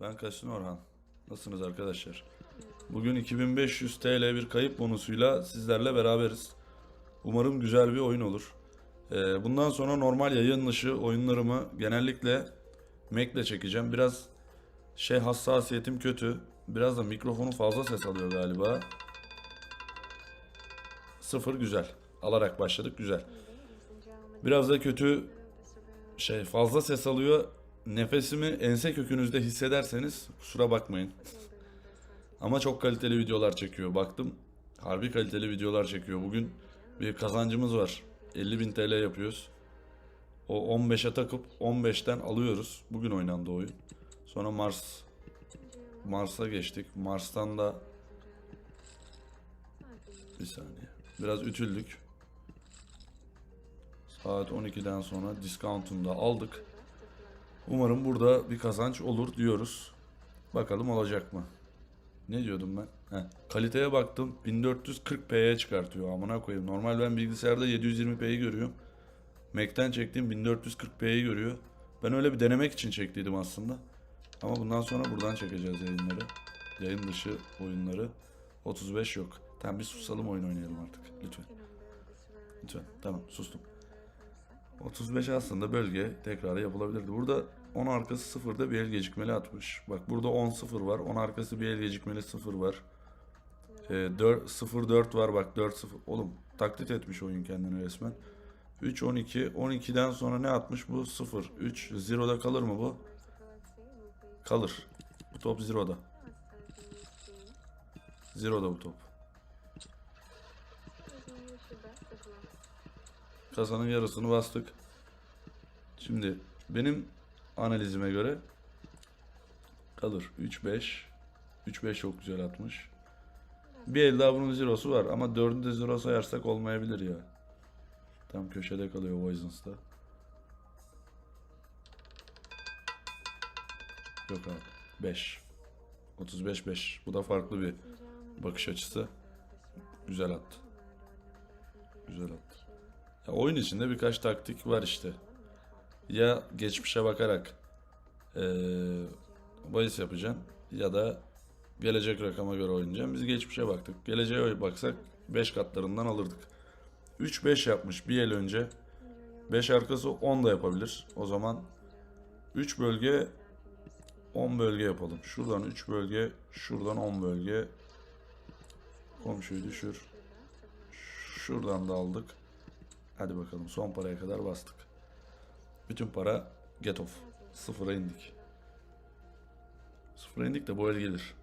Ben Kasin Orhan. Nasılsınız arkadaşlar? Bugün 2500 TL bir kayıp bonusuyla sizlerle beraberiz. Umarım güzel bir oyun olur. Ee, bundan sonra normal yayın dışı oyunlarımı genellikle Mac'le çekeceğim. Biraz şey hassasiyetim kötü. Biraz da mikrofonu fazla ses alıyor galiba. Sıfır güzel. Alarak başladık güzel. Biraz da kötü şey fazla ses alıyor. Nefesimi ense kökünüzde hissederseniz kusura bakmayın. Ama çok kaliteli videolar çekiyor. Baktım harbi kaliteli videolar çekiyor. Bugün bir kazancımız var. 50.000 TL yapıyoruz. O 15'e takıp 15'ten alıyoruz. Bugün oynandı oyun. Sonra Mars Mars'a geçtik. Mars'tan da bir saniye. Biraz ütüldük. Saat 12'den sonra discount'unu da aldık. Umarım burada bir kazanç olur diyoruz. Bakalım olacak mı? Ne diyordum ben? Heh, kaliteye baktım 1440p'ye çıkartıyor amına koyayım. Normal ben bilgisayarda 720p'yi görüyorum. Mac'ten çektiğim 1440p'yi görüyor. Ben öyle bir denemek için çektiydim aslında. Ama bundan sonra buradan çekeceğiz yayınları. Yayın dışı oyunları. 35 yok. Tamam bir susalım oyun oynayalım artık. Lütfen. Lütfen. Tamam sustum. 35 aslında bölge tekrarı yapılabilirdi. Burada 10 arkası 0'da bir el gecikmeli atmış. Bak burada 10 0 var. 10 arkası bir el gecikmeli 0 var. Ee, 4 0 4 var bak 4 0. Oğlum taklit etmiş oyun kendini resmen. 3 12 12'den sonra ne atmış bu 0 3 0'da kalır mı bu? Kalır. Bu top 0'da. 0'da bu top. Kasanın yarısını bastık. Şimdi benim analizime göre kalır 3-5. 3-5 çok güzel atmış. Bir el daha bunun zerosu var ama dördünde zero sayarsak olmayabilir ya. Tam köşede kalıyor Voizins'ta. Yok abi. 5. 35-5. Bu da farklı bir bakış açısı. Güzel attı. Güzel attı. Oyun içinde birkaç taktik var işte. Ya geçmişe bakarak eee bahis yapacaksın ya da gelecek rakama göre oynayacaksın. Biz geçmişe baktık. Geleceğe baksak 5 katlarından alırdık. 3-5 yapmış bir el önce. 5 arkası 10 da yapabilir. O zaman 3 bölge 10 bölge yapalım. Şuradan 3 bölge, şuradan 10 bölge. Komşuyu düşür. Şuradan da aldık. Hadi bakalım son paraya kadar bastık. Bütün para get off. Sıfıra indik. Sıfıra indik de bu el gelir.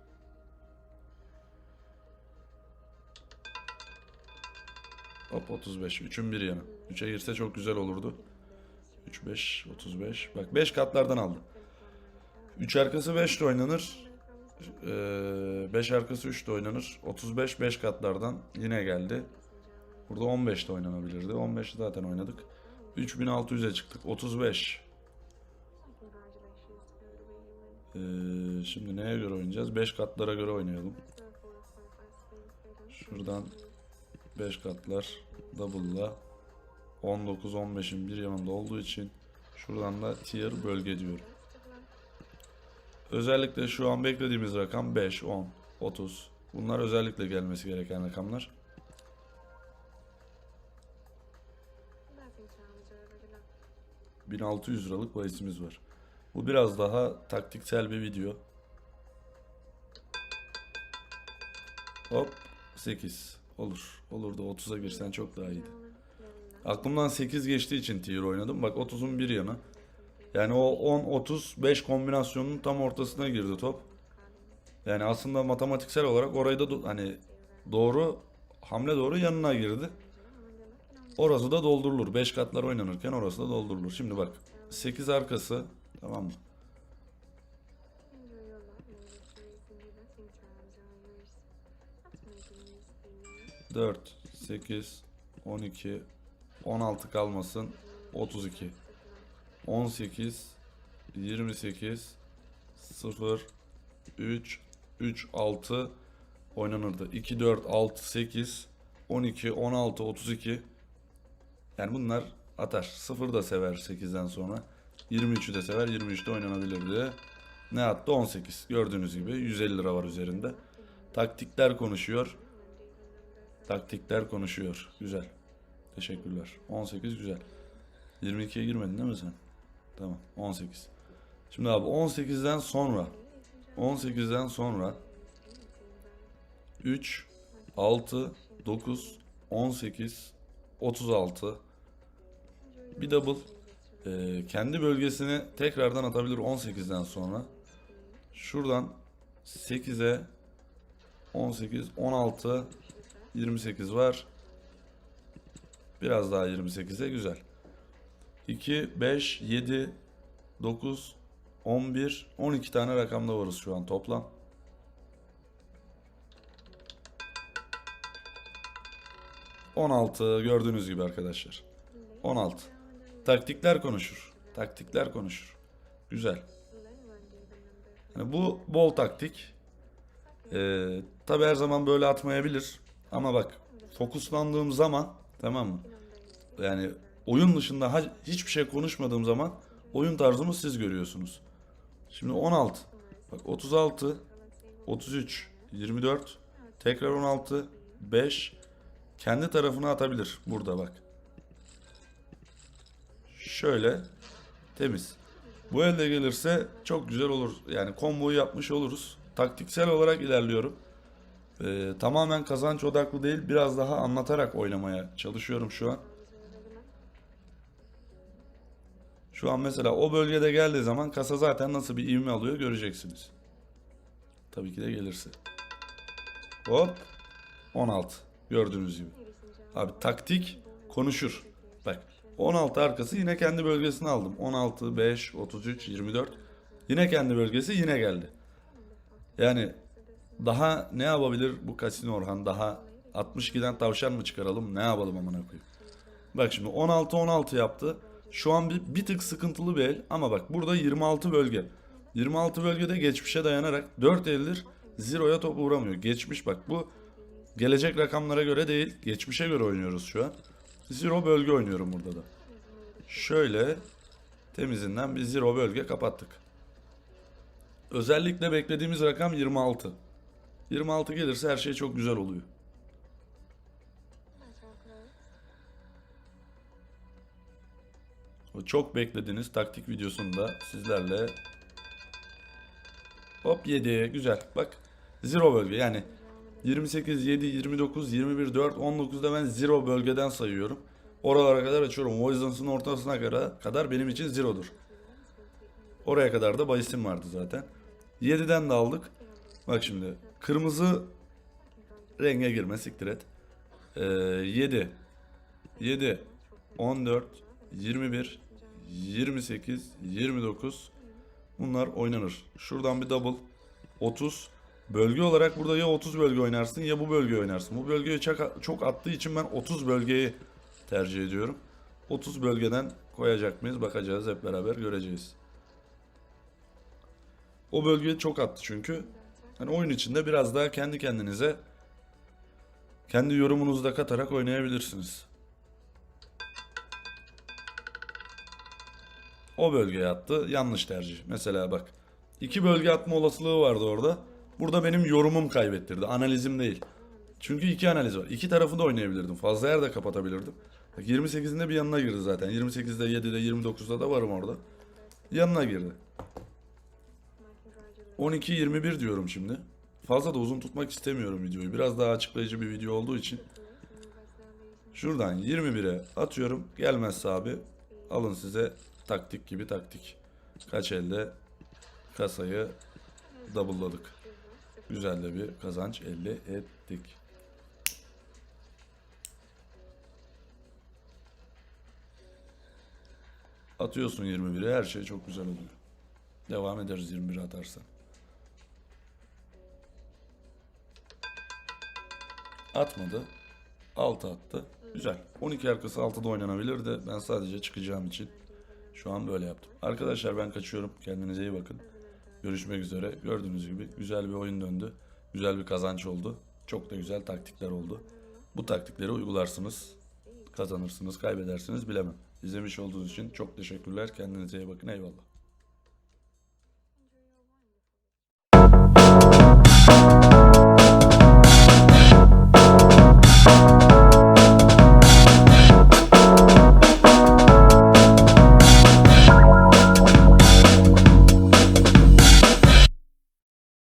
Hop 35. 3'ün bir yanı. 3'e girse çok güzel olurdu. 3 5 35. Bak 5 katlardan aldı. 3 arkası 5 de oynanır. 5 arkası 3 de oynanır. 35 5 katlardan yine geldi. Burada 15 de oynanabilirdi. 15 zaten oynadık. 3600'e çıktık. 35. Ee, şimdi neye göre oynayacağız? 5 katlara göre oynayalım. Şuradan 5 katlar double'la 19 15'in bir yanında olduğu için şuradan da tier bölge diyorum. Özellikle şu an beklediğimiz rakam 5, 10, 30. Bunlar özellikle gelmesi gereken rakamlar. ...1600 liralık bahisimiz var. Bu biraz daha taktiksel bir video. Hop 8 olur. Olur da 30'a girsen çok daha iyiydi. Aklımdan 8 geçtiği için tier oynadım. Bak 30'un bir yanı. Yani o 10-30-5 kombinasyonunun tam ortasına girdi top. Yani aslında matematiksel olarak orayı da hani doğru hamle doğru yanına girdi. Orası da doldurulur. 5 katlar oynanırken orası da doldurulur. Şimdi bak 8 arkası tamam mı? Dört, sekiz, on iki, on altı kalmasın, otuz iki. 18 28 0 3 3 6 oynanırdı. 2 4 6 8 12 16 32 yani bunlar atar. 0 da sever 8'den sonra. 23'ü de sever. 23'te oynanabilirdi. Ne attı? 18. Gördüğünüz gibi 150 lira var üzerinde. Taktikler konuşuyor. Taktikler konuşuyor. Güzel. Teşekkürler. 18 güzel. 22'ye girmedin değil mi sen? Tamam. 18. Şimdi abi 18'den sonra 18'den sonra 3 6 9 18 36 bir double Ee, kendi bölgesine tekrardan atabilir 18'den sonra. Şuradan 8'e 18 16 28 var. Biraz daha 28'e güzel. 2 5 7 9 11 12 tane rakamda varız şu an toplam. ...16 gördüğünüz gibi arkadaşlar. 16. Taktikler konuşur. Taktikler konuşur. Güzel. Yani bu bol taktik. Ee, Tabi her zaman böyle atmayabilir. Ama bak fokuslandığım zaman tamam mı? Yani oyun dışında hiçbir şey konuşmadığım zaman oyun tarzımı siz görüyorsunuz. Şimdi 16. Bak 36, 33, 24, tekrar 16, 5. Kendi tarafına atabilir burada bak. Şöyle temiz. Bu elde gelirse çok güzel olur. Yani komboyu yapmış oluruz. Taktiksel olarak ilerliyorum. Ee, tamamen kazanç odaklı değil, biraz daha anlatarak oynamaya çalışıyorum şu an. Şu an mesela o bölgede geldiği zaman kasa zaten nasıl bir ivme alıyor göreceksiniz. Tabii ki de gelirse. Hop. 16. Gördüğünüz gibi. Abi taktik konuşur. Bak 16 arkası yine kendi bölgesini aldım. 16, 5, 33, 24. Yine kendi bölgesi yine geldi. Yani daha ne yapabilir bu Kasino Orhan? Daha 62'den tavşan mı çıkaralım? Ne yapalım amına koyayım? Bak şimdi 16 16 yaptı. Şu an bir, bir tık sıkıntılı bir el ama bak burada 26 bölge. 26 bölgede geçmişe dayanarak 4 eldir Zero'ya top uğramıyor. Geçmiş bak bu gelecek rakamlara göre değil, geçmişe göre oynuyoruz şu an. Zero bölge oynuyorum burada da. Şöyle temizinden bir zero bölge kapattık. Özellikle beklediğimiz rakam 26. 26 gelirse her şey çok güzel oluyor. Çok beklediğiniz taktik videosunda sizlerle hop 7 güzel bak zero bölge yani 28 7 29 21 4 19'da ben zero bölgeden sayıyorum. Oralara kadar açıyorum. Voizans'ın ortasına kadar, kadar benim için zero'dur. Oraya kadar da bahisim vardı zaten. 7'den de aldık. Bak şimdi kırmızı renge girme siktir et. Ee, 7 7 14 21 28 29 bunlar oynanır. Şuradan bir double 30 bölge olarak burada ya 30 bölge oynarsın ya bu bölge oynarsın. Bu bölgeye çok, çok attığı için ben 30 bölgeyi tercih ediyorum. 30 bölgeden koyacak mıyız bakacağız hep beraber göreceğiz. O bölgeye çok attı çünkü. Hani oyun içinde biraz daha kendi kendinize kendi yorumunuzu da katarak oynayabilirsiniz. O bölgeye attı. Yanlış tercih. Mesela bak. iki bölge atma olasılığı vardı orada. Burada benim yorumum kaybettirdi. Analizim değil. Çünkü iki analiz var. İki tarafı da oynayabilirdim. Fazla yer de kapatabilirdim. Bak 28'inde bir yanına girdi zaten. 28'de 7'de 29'da da varım orada. Yanına girdi. 12-21 diyorum şimdi. Fazla da uzun tutmak istemiyorum videoyu. Biraz daha açıklayıcı bir video olduğu için. Şuradan 21'e atıyorum. Gelmezse abi alın size taktik gibi taktik. Kaç elde kasayı double'ladık. Güzel de bir kazanç elde ettik. Atıyorsun 21'e her şey çok güzel oluyor. Devam ederiz 21 atarsan. Atmadı. 6 attı. Güzel. 12 arkası 6'da oynanabilirdi. Ben sadece çıkacağım için şu an böyle yaptım. Arkadaşlar ben kaçıyorum. Kendinize iyi bakın. Görüşmek üzere. Gördüğünüz gibi güzel bir oyun döndü. Güzel bir kazanç oldu. Çok da güzel taktikler oldu. Bu taktikleri uygularsınız. Kazanırsınız, kaybedersiniz bilemem. İzlemiş olduğunuz için çok teşekkürler. Kendinize iyi bakın. Eyvallah.